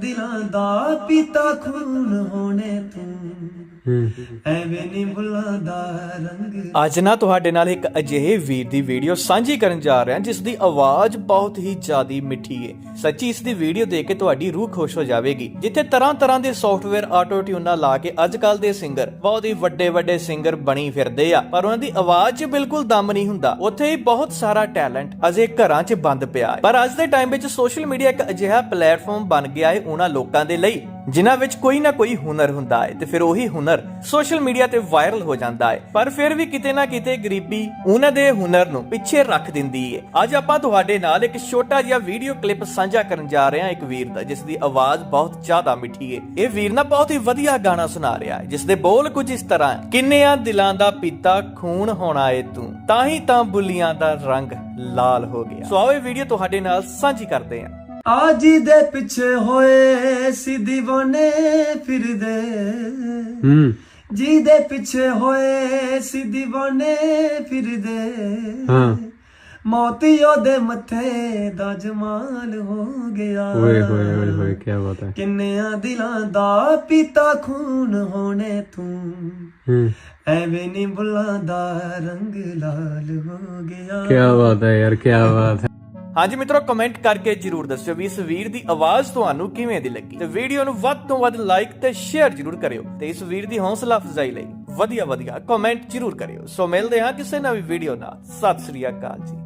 ਦਿਲਾਂ ਦਾ ਪੀਤਾ ਖੂਨ ਹੋਣੇ ਐਵੇਂ ਨਹੀਂ ਬੁਲਾਦਾ ਰੰਗ। ਅੱਜ ਨਾ ਤੁਹਾਡੇ ਨਾਲ ਇੱਕ ਅਜਿਹੇ ਵੀਰ ਦੀ ਵੀਡੀਓ ਸਾਂਝੀ ਕਰਨ ਜਾ ਰਿਹਾ, ਜਿਸ ਦੀ ਆਵਾਜ਼ ਬਹੁਤ ਹੀ ਜ਼ਿਆਦੀ ਮਿੱਠੀ ਹੈ ਸੱਚੀ ਇਸ ਦੀ ਵੀਡੀਓ ਦੇਖ ਕੇ ਤੁਹਾਡੀ ਰੂਹ ਖੁਸ਼ ਹੋ ਜਾਵੇਗੀ। ਜਿੱਥੇ ਤਰ੍ਹਾਂ ਤਰ੍ਹਾਂ ਦੇ ਸੌਫਟਵੇਅਰ ਆਟੋ ਟਿਊਨਾਂ ਲਾ ਕੇ ਅੱਜ ਕੱਲ ਦੇ ਸਿੰਗਰ ਬਹੁਤ ਹੀ ਵੱਡੇ ਵੱਡੇ ਸਿੰਗਰ ਬਣੀ ਫਿਰਦੇ ਆ। ਪਰ ਉਹਨਾਂ ਦੀ ਆਵਾਜ਼ 'ਚ ਬਿਲਕੁਲ ਦਮ ਨਹੀਂ ਹੁੰਦਾ। ਉੱਥੇ ਹੀ ਬਹੁਤ ਸਾਰਾ ਟੈਲੈਂਟ ਅਜੇ ਘਰਾਂ 'ਚ ਬੰਦ ਪਿਆ ਹੈ ਪਰ ਅੱਜ ਦੇ ਟਾਈਮ ਵਿੱਚ ਸੋਸ਼ਲ ਮੀਡੀਆ ਇੱਕ ਅਜਿਹਾ ਪਲੇਟਫਾਰਮ ਬਣ ਗਿਆ ਹੈ ਉਹਨਾਂ ਲੋਕਾਂ ਦੇ ਲਈ। ਜਿਨ੍ਹਾਂ ਵਿੱਚ ਕੋਈ ਨਾ ਕੋਈ ਹੁਨਰ ਹੁੰਦਾ ਹੈ ਤੇ ਫਿਰ ਉਹੀ ਹੁਨਰ ਸੋਸ਼ਲ ਮੀਡੀਆ ਤੇ ਵਾਇਰਲ ਹੋ ਜਾਂਦਾ ਹੈ। ਪਰ ਫਿਰ ਵੀ ਕਿਤੇ ਨਾ ਕਿਤੇ ਗਰੀਬੀ ਉਹਨਾਂ ਦੇ ਹੁਨਰ ਨੂੰ ਪਿੱਛੇ ਰੱਖ ਦਿੰਦੀ ਹੈ। ਅੱਜ ਆਪਾਂ ਤੁਹਾਡੇ ਨਾਲ ਇੱਕ ਛੋਟਾ ਜਿਹਾ ਵੀਡੀਓ ਕਲਿੱਪ ਸਾਂਝਾ ਕਰਨ ਜਾ ਰਹੇ ਹਾਂ ਇੱਕ ਵੀਰ ਦਾ, ਜਿਸ ਦੀ ਆਵਾਜ਼ ਬਹੁਤ ਜ਼ਿਆਦਾ ਮਿੱਠੀ ਹੈ। ਇਹ ਵੀਰ ਨਾ ਬਹੁਤ ਹੀ ਵਧੀਆ ਗਾਣਾ ਸੁਣਾ ਰਿਹਾ ਹੈ, ਜਿਸ ਦੇ ਬੋਲ ਕੁਝ ਇਸ ਤਰ੍ਹਾਂ ਹੈ, ਕਿੰਨਿਆਂ ਦਿਲਾਂ ਦਾ ਪੀਤਾ ਖੂਨ ਹੋਣਾ ਏ ਤੂੰ, ਤਾਂ ਹੀ ਤਾਂ ਬੁੱਲੀਆਂ ਦਾ ਰੰਗ ਲਾਲ ਹੋ ਗਿਆ। ਸੋ ਆਓ ਇਹ ਵੀਡੀਓ ਤੁਹਾਡੇ ਨਾਲ ਸਾਂਝੀ ਕਰਦੇ ਹਾਂ। ਆ ਜੀ ਦੇ ਪਿੱਛੇ ਹੋਏ ਸੀ دیਵਾਨੇ ਫਿਰਦੇ। ਹੂੰ। ਜੀ ਦੇ ਪਿੱਛੇ ਹੋਏ ਸੀ دیਵਾਨੇ ਫਿਰਦੇ। ਮੋਤੀ ਮੋਤੀਓ ਮੱਥੇ ਦਾ ਜਮਾਲ ਹੋ ਗਿਆ। ਓਏ ਹੋਏ ਹੋਏ ਹੋਏ ਕੀ ਬਾਤ ਹੈ। ਕਿੰਨਿਆਂ ਦਿਲਾਂ ਦਾ ਪੀਤਾ ਖੂਨ ਹੋਣੇ ਤੂੰ। ਹੂੰ। ਐਵੇਂ ਨਹੀਂ ਬੁਲਾਦਾ ਰੰਗ ਲਾਲ ਹੋ ਗਿਆ। ਕੀ ਬਾਤ ਹੈ ਯਾਰ ਕੀ ਬਾਤ ਹੈ। ਹਾਂਜੀ ਮਿੱਤਰੋ ਕਮੈਂਟ ਕਰਕੇ ਜਰੂਰ ਦੱਸਿਓ ਵੀ ਇਸ ਵੀਰ ਦੀ ਆਵਾਜ਼ ਤੁਹਾਨੂੰ ਕਿਵੇਂ ਦੀ ਲੱਗੀ। ਤੇ ਵੀਡੀਓ ਨੂੰ ਵੱਧ ਤੋਂ ਵੱਧ ਲਾਈਕ ਤੇ ਸ਼ੇਅਰ ਜਰੂਰ ਕਰਿਓ ਤੇ ਇਸ ਵੀਰ ਦੀ ਹੌਸਲਾ ਅਫਜ਼ਾਈ ਲਈ ਵਧੀਆ ਵਧੀਆ ਕਮੈਂਟ ਜਰੂਰ ਕਰਿਓ। ਸੋ ਮਿਲਦੇ ਹਾਂ ਕਿਸੇ ਨਵੀਂ ਵੀਡੀਓ ਨਾਲ। ਸਤਿ ਸ੍ਰੀ ਅਕਾਲ ਜੀ।